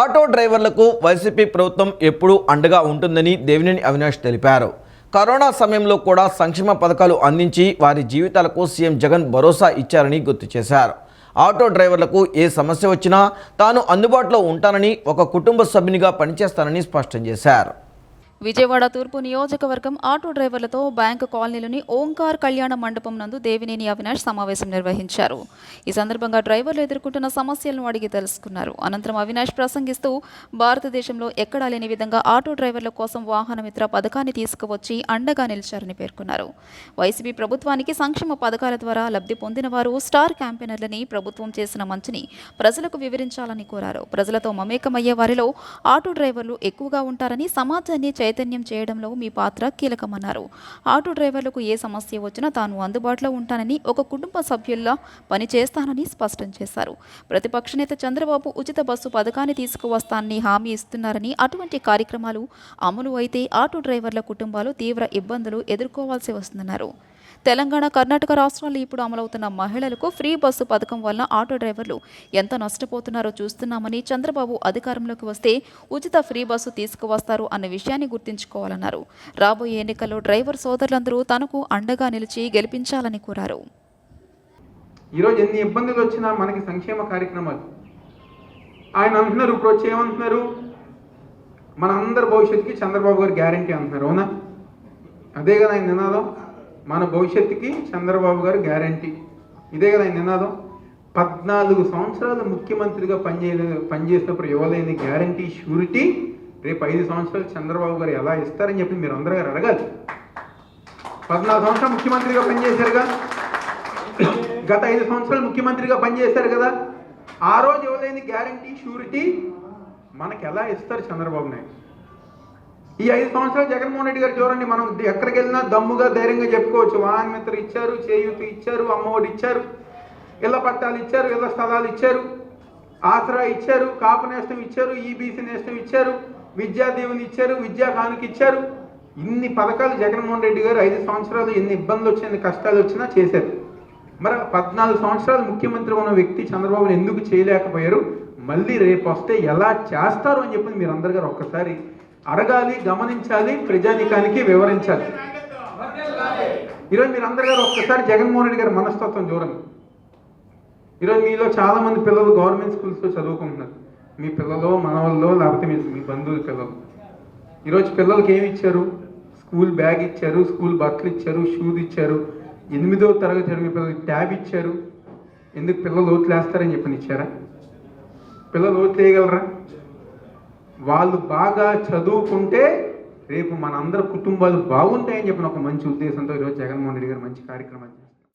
Auto డ్రైవర్లకు YCP ప్రభుత్వం ఎప్పుడూ అండగా ఉంటుందని దేవినేని అవినాష్ తెలిపారు. కరోనా సమయంలో కూడా సంక్షేమ పథకాలు అందించి వారి జీవితాలకు సీఎం జగన్ భరోసా ఇచ్చారని గుర్తు చేశారు. ఆటో డ్రైవర్లకు ఏ సమస్య వచ్చినా తాను అందుబాటులో ఉంటానని ఒక కుటుంబ సభ్యునిగా పనిచేస్తానని స్పష్టం చేశారు. విజయవాడ తూర్పు నియోజకవర్గం ఆటో డ్రైవర్లతో బ్యాంకు కాలనీలోని ఓంకార్ కళ్యాణ మండపం నందు దేవినేని అవినాష్ సమావేశం నిర్వహించారు. ఈ సందర్భంగా డ్రైవర్లు ఎదుర్కొంటున్న సమస్యలను అడిగి తెలుసుకున్నారు. అనంతరం అవినాష్ ప్రసంగిస్తూ భారతదేశంలో ఎక్కడా లేని విధంగా ఆటో డ్రైవర్ల కోసం వాహన మిత్ర పథకాన్ని తీసుకువచ్చి అండగా నిలిచారని పేర్కొన్నారు. వైసీపీ ప్రభుత్వానికి సంక్షేమ పథకాల ద్వారా లబ్ధి పొందిన వారు స్టార్ క్యాంపెయినర్లని ప్రభుత్వం చేసిన మంచిని ప్రజలకు వివరించాలని కోరారు. ప్రజలతో మమేకమయ్యే వారిలో ఆటో డ్రైవర్లు ఎక్కువగా ఉంటారని సమాజాన్ని చైతన్యం చేయడంలో మీ పాత్ర కీలకమన్నారు. ఆటో డ్రైవర్లకు ఏ సమస్య వచ్చినా తాను అందుబాటులో ఉంటానని ఒక కుటుంబ సభ్యుల్లా పని చేస్తానని స్పష్టం చేశారు. ప్రతిపక్ష నేత చంద్రబాబు ఉచిత బస్సు పథకాన్ని తీసుకువస్తానని హామీ ఇస్తున్నారని అటువంటి కార్యక్రమాలు అమలు అయితే ఆటో డ్రైవర్ల కుటుంబాలు తీవ్ర ఇబ్బందులు ఎదుర్కోవాల్సి వస్తుందన్నారు. తెలంగాణ కర్ణాటక రాష్ట్రాల్లో ఇప్పుడు అమలవుతున్న మహిళలకు ఫ్రీ బస్సు పథకం వల్ల ఆటో డ్రైవర్లు ఎంత నష్టపోతున్నారో చూస్తున్నామని చంద్రబాబు అధికారంలోకి వస్తే ఉచిత ఫ్రీ బస్సు తీసుకువస్తారు అన్న విషయాన్ని గుర్తుంచుకోవాలన్నారు. రాబోయే ఎన్నికల్లో డ్రైవర్ సోదరులందరూ తనకు అండగా నిలిచి గెలిపించాలని కోరారు. ఈరోజు ఎన్ని ఇబ్బందులు వచ్చినా మనకి సంక్షేమ కార్యక్రమాలు. ఆయన అంటున్నారు ఇప్పుడు వచ్చి ఏమంటున్నారు మన అందరి భవిష్యత్తుకి చంద్రబాబు గారు గ్యారంటీ అంటున్నారు అవునా? అదే కదా ఆయన నినాదం. మన భవిష్యత్తుకి చంద్రబాబు గారు గ్యారంటీ. ఇదే కదా ఆయన నినాదం. పద్నాలుగు సంవత్సరాలు ముఖ్యమంత్రిగా పనిచేయ పనిచేసినప్పుడు ఇవ్వలేని గ్యారంటీ షూరిటీ రేపు ఐదు సంవత్సరాలు చంద్రబాబు గారు ఎలా ఇస్తారని చెప్పి మీరు అందరూ గారు అడగాలి. పద్నాలుగు సంవత్సరాలు ముఖ్యమంత్రిగా పనిచేశారుగా? గత ఐదు సంవత్సరాలు ముఖ్యమంత్రిగా పనిచేశారు కదా? ఆ రోజు ఇవ్వలేని గ్యారంటీ షూరిటీ మనకి ఎలా ఇస్తారు చంద్రబాబు నాయుడు? ఈ ఐదు సంవత్సరాలు జగన్మోహన్ రెడ్డి గారు చూడండి మనం ఎక్కడికి వెళ్ళినా దమ్ముగా ధైర్యంగా చెప్పుకోవచ్చు. వాహన మిత్ర ఇచ్చారు చేయూత ఇచ్చారు అమ్మఒడి ఇచ్చారు ఇళ్ళ పట్టాలు ఇచ్చారు ఇళ్ళ స్థలాలు ఇచ్చారు ఆసరా ఇచ్చారు కాపు నేస్తం ఇచ్చారు ఈబీసీ నేస్తం ఇచ్చారు విద్యాదీవుని ఇచ్చారు విద్యా ఇచ్చారు. ఇన్ని పథకాలు జగన్మోహన్ రెడ్డి గారు ఐదు సంవత్సరాలు ఎన్ని ఇబ్బందులు వచ్చినా ఎన్ని కష్టాలు వచ్చినా చేశారు. మరి పద్నాలుగు సంవత్సరాలు ముఖ్యమంత్రి ఉన్న వ్యక్తి చంద్రబాబును ఎందుకు చేయలేకపోయారు? మళ్ళీ రేపు వస్తే ఎలా చేస్తారు అని చెప్పి మీరు అందరు గారు ఒక్కసారి అడగాలి గమనించాలి ప్రజానికానికి వివరించాలి. ఈరోజు మీరు అందరు గారు ఒక్కసారి జగన్మోహన్ రెడ్డి గారి మనస్తత్వం చూడండి. ఈరోజు మీలో చాలామంది పిల్లలు గవర్నమెంట్ స్కూల్స్లో చదువుకుంటున్నారు. మీ పిల్లలు మనవల్లో లేకపోతే మీ మీ బంధువుల పిల్లలు. ఈరోజు పిల్లలకి ఏమి ఇచ్చారు? స్కూల్ బ్యాగ్ ఇచ్చారు స్కూల్ బట్టలు ఇచ్చారు షూస్ ఇచ్చారు. ఎనిమిదో తరగతి చదివే పిల్లలకి ట్యాబ్ ఇచ్చారు. ఎందుకు పిల్లలు ఓట్లు వేస్తారని చెప్పని ఇచ్చారా? పిల్లలు ఓట్లు వేయగలరా వాళ్ళు బాగా చదువుకుంటే రేపు మన అందరి కుటుంబాలు బాగుంటాయని చెప్పిన ఒక మంచి ఉద్దేశంతో ఈరోజు జగన్మోహన్ రెడ్డి గారు మంచి కార్యక్రమం చేస్తారు